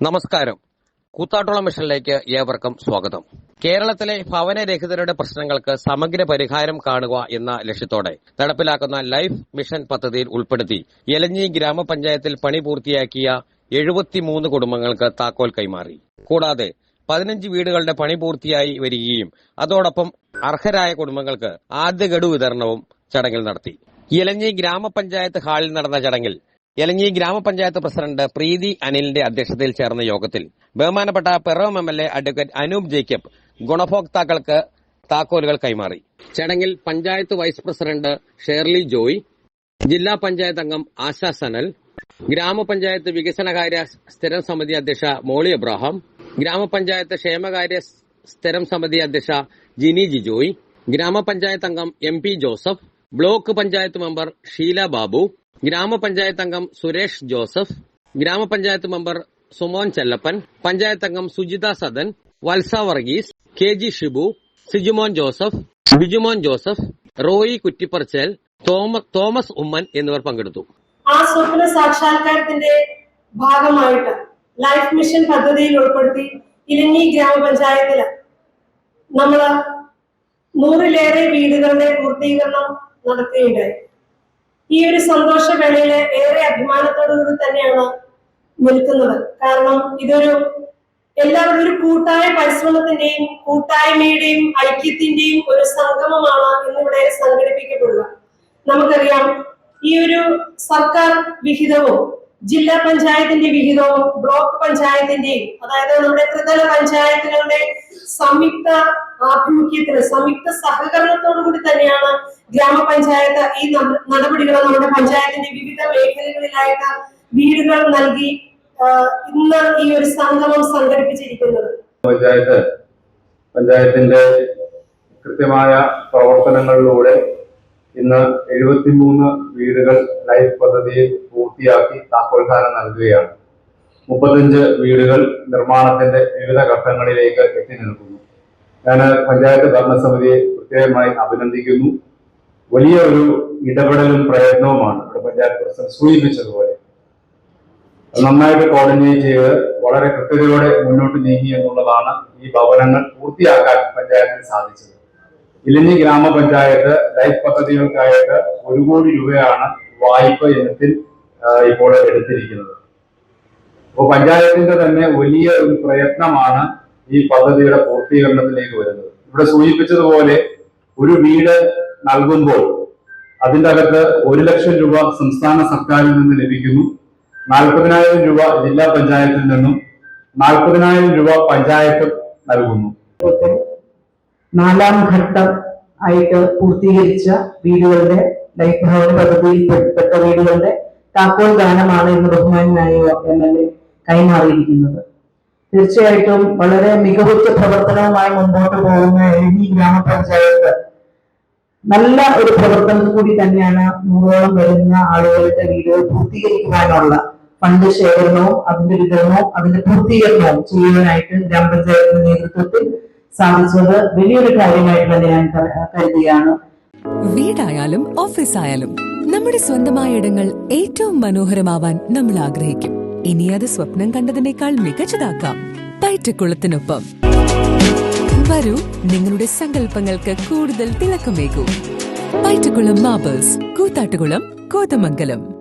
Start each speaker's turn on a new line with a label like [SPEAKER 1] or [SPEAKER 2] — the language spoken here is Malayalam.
[SPEAKER 1] നമസ്കാരം. കൂത്താട്ടോളം മിഷനിലേക്ക് ഏവർക്കും സ്വാഗതം. കേരളത്തിലെ ഭവനരഹിതരുടെ പ്രശ്നങ്ങൾക്ക് സമഗ്ര പരിഹാരം കാണുക എന്ന ലക്ഷ്യത്തോടെ നടപ്പിലാക്കുന്ന ലൈഫ് മിഷൻ പദ്ധതിയിൽ ഉൾപ്പെടുത്തി എലഞ്ഞി ഗ്രാമപഞ്ചായത്തിൽ പണി പൂർത്തിയാക്കിയ എഴുപത്തിമൂന്ന് കുടുംബങ്ങൾക്ക് താക്കോൽ കൈമാറി. കൂടാതെ പതിനഞ്ച് വീടുകളുടെ പണി പൂർത്തിയായി വരികയും അതോടൊപ്പം അർഹരായ കുടുംബങ്ങൾക്ക് ആദ്യ ഗഡു വിതരണവും ചടങ്ങിൽ നടത്തി. ഇലഞ്ഞി ഗ്രാമപഞ്ചായത്ത് ഹാളിൽ നടന്ന ചടങ്ങിൽ എലഞ്ഞി ഗ്രാമപഞ്ചായത്ത് പ്രസിഡന്റ് പ്രീതി അനിലിന്റെ അധ്യക്ഷതയിൽ ചേർന്ന യോഗത്തിൽ ബഹുമാനപ്പെട്ട Piravom M L A advocate Anoop Jacob ഗുണഭോക്താക്കൾക്ക് താക്കോലുകൾ കൈമാറി. ചടങ്ങിൽ പഞ്ചായത്ത് വൈസ് പ്രസിഡന്റ് ഷേർലി ജോയ് ജില്ലാ പഞ്ചായത്ത് അംഗം ആശാ സനൽ ഗ്രാമപഞ്ചായത്ത് വികസനകാര്യ സ്ഥിരം സമിതി അധ്യക്ഷ മോളി എബ്രാഹാം ഗ്രാമപഞ്ചായത്ത് ക്ഷേമകാര്യ സ്ഥിരം സമിതി അധ്യക്ഷ ജിനി ജിജോയ് ഗ്രാമപഞ്ചായത്ത് അംഗം M P Joseph block panchayat member Sheela Babu ഗ്രാമപഞ്ചായത്ത് അംഗം സുരേഷ് ജോസഫ് ഗ്രാമപഞ്ചായത്ത് മെമ്പർ സുമോൻ ചെല്ലപ്പൻ പഞ്ചായത്ത് അംഗം സുജിത സദൻ വത്സ വർഗീസ് കെ ജി ഷിബു സിജുമോൻ ജോസഫ് ബിജുമോൻ ജോസഫ് റോയി കുറ്റിപ്പറച്ചൽ തോമ- തോമസ് ഉമ്മൻ എന്നിവർ പങ്കെടുത്തു.
[SPEAKER 2] ആ സ്വപ്ന സാക്ഷാത്കാരത്തിന്റെ ഭാഗമായിട്ട് ലൈഫ് മിഷൻ പദ്ധതിയിൽ ഉൾപ്പെടുത്തി ഇലങ്ങി ഗ്രാമപഞ്ചായത്തിൽ നമ്മൾ നൂറിലേറെ വീടുകളുടെ പൂർത്തീകരണം നടത്തുകയുണ്ടായി. ഈ ഒരു സന്തോഷ വേളയിൽ ഏറെ അഭിമാനത്തോടുകൂടി തന്നെയാണ് നിൽക്കുന്നത്. കാരണം ഇതൊരു എല്ലാവരും ഒരു കൂട്ടായ പരിശ്രമത്തിന്റെയും കൂട്ടായ്മയുടെയും ഐക്യത്തിന്റെയും ഒരു സംഗമമാണ് ഇന്നിവിടെ സംഘടിപ്പിക്കപ്പെടുക. നമുക്കറിയാം ഈ ഒരു സർക്കാർ വിഹിതവും ജില്ലാ പഞ്ചായത്തിന്റെ വിഹിതവും ബ്ലോക്ക് പഞ്ചായത്തിന്റെയും അതായത് നമ്മുടെ ത്രിതല പഞ്ചായത്തുകളുടെ സംയുക്ത ആഭിമുഖ്യത്തിന് സംയുക്ത സഹകരണത്തോടു കൂടി തന്നെയാണ് ഗ്രാമപഞ്ചായത്ത് ഈ നട- നടപടികൾ നമ്മുടെ പഞ്ചായത്തിന്റെ വിവിധ മേഖലകളിലായിട്ട് വീടുകൾ നൽകി ഇന്ന് ഈ ഒരു സംഗമം സംഘടിപ്പിച്ചിരിക്കുന്നത്.
[SPEAKER 3] പഞ്ചായത്ത് പഞ്ചായത്തിന്റെ കൃത്യമായ പ്രവർത്തനങ്ങളിലൂടെ ഇന്ന് എഴുപത്തിമൂന്ന് വീടുകൾ ലൈഫ് പദ്ധതിയിൽ പൂർത്തിയാക്കി താക്കോൽദാനം നൽകുകയാണ്. മുപ്പത്തഞ്ച് വീടുകൾ നിർമ്മാണത്തിന്റെ വിവിധ ഘട്ടങ്ങളിലേക്ക് എത്തി നിൽക്കുന്നു. ഞാൻ പഞ്ചായത്ത് ഭരണസമിതിയെ പ്രത്യേകമായി അഭിനന്ദിക്കുന്നു. വലിയ ഒരു ഇടപെടലും പ്രയത്നവുമാണ് ഇവിടെ പഞ്ചായത്ത് പ്രസിഡന്റ് സൂചിപ്പിച്ചതുപോലെ. നന്നായിട്ട് കോർഡിനേറ്റ് ചെയ്ത് വളരെ കൃത്യതയോടെ മുന്നോട്ട് നീങ്ങി എന്നുള്ളതാണ് ഈ ഭവനങ്ങൾ പൂർത്തിയാക്കാൻ പഞ്ചായത്തിന് സാധിച്ചത്. ഇലഞ്ഞി ഗ്രാമപഞ്ചായത്ത് ലൈഫ് പദ്ധതികൾക്കായിട്ട് ഒരു കോടി രൂപയാണ് വായ്പ ഇനത്തിൽ ഇപ്പോൾ എടുത്തിരിക്കുന്നത്. അപ്പോൾ പഞ്ചായത്തിന്റെ തന്നെ വലിയ ഒരു പ്രയത്നമാണ് ഈ പദ്ധതിയുടെ പൂർത്തീകരണത്തിലേക്ക് വരുന്നത്. ഇവിടെ സൂചിപ്പിച്ചതുപോലെ ഒരു വീട് നൽകുമ്പോൾ അതിന്റെ അകത്ത് ഒരു ലക്ഷം രൂപ സംസ്ഥാന സർക്കാരിൽ നിന്ന് ലഭിക്കുന്നു. നാൽപ്പതിനായിരം രൂപ ജില്ലാ പഞ്ചായത്തിൽ നിന്നും നാൽപ്പതിനായിരം രൂപ പഞ്ചായത്ത് നൽകുന്നു.
[SPEAKER 4] നാലാം ഘട്ടം ആയിട്ട് പൂർത്തീകരിച്ച വീടുകളുടെ ലൈഫ് ഭവന പദ്ധതിയിൽ പെട്ട വീടുകളുടെ താക്കോൽ ദാനമാണ് ഇന്ന് ബഹുമാനായ എം എൽ എ കൈമാറിയിരിക്കുന്നത്. തീർച്ചയായിട്ടും വളരെ മികവുറ്റ പ്രവർത്തനവുമായി മുമ്പോട്ട് പോകുന്ന എഴുതി ഗ്രാമപഞ്ചായത്ത് നല്ല ഒരു പ്രവർത്തനം കൂടി തന്നെയാണ് നൂറോളം വരുന്ന ആളുകളുടെ വീടുകൾ പൂർത്തീകരിക്കുവാനുള്ള ഫണ്ട് ശേഖരണവും അതിന്റെ വിതരണവും അതിന്റെ പൂർത്തീകരണവും ചെയ്യുവാനായിട്ട് ഗ്രാമപഞ്ചായത്തിന്റെ നേതൃത്വത്തിൽ സാധിച്ചത് വലിയൊരു കാര്യമായിട്ട് തന്നെ ഞാൻ കരുതുകയാണ്.
[SPEAKER 5] വീടായാലും ഓഫീസായാലും നമ്മുടെ സ്വന്തമായ ഇടങ്ങൾ ഏറ്റവും മനോഹരമാവാൻ നമ്മൾ ആഗ്രഹിക്കും. ഇനി അത് സ്വപ്നം കണ്ടതിനേക്കാൾ മികച്ചതാക്കാം. പയറ്റക്കുളത്തിനൊപ്പം വരൂ നിങ്ങളുടെ സങ്കല്പങ്ങൾക്ക് കൂടുതൽ തിളക്കമേകൂ. പയറ്റക്കുളം മാബേഴ്സ് കൂത്താട്ടുകുളം കോതമംഗലം.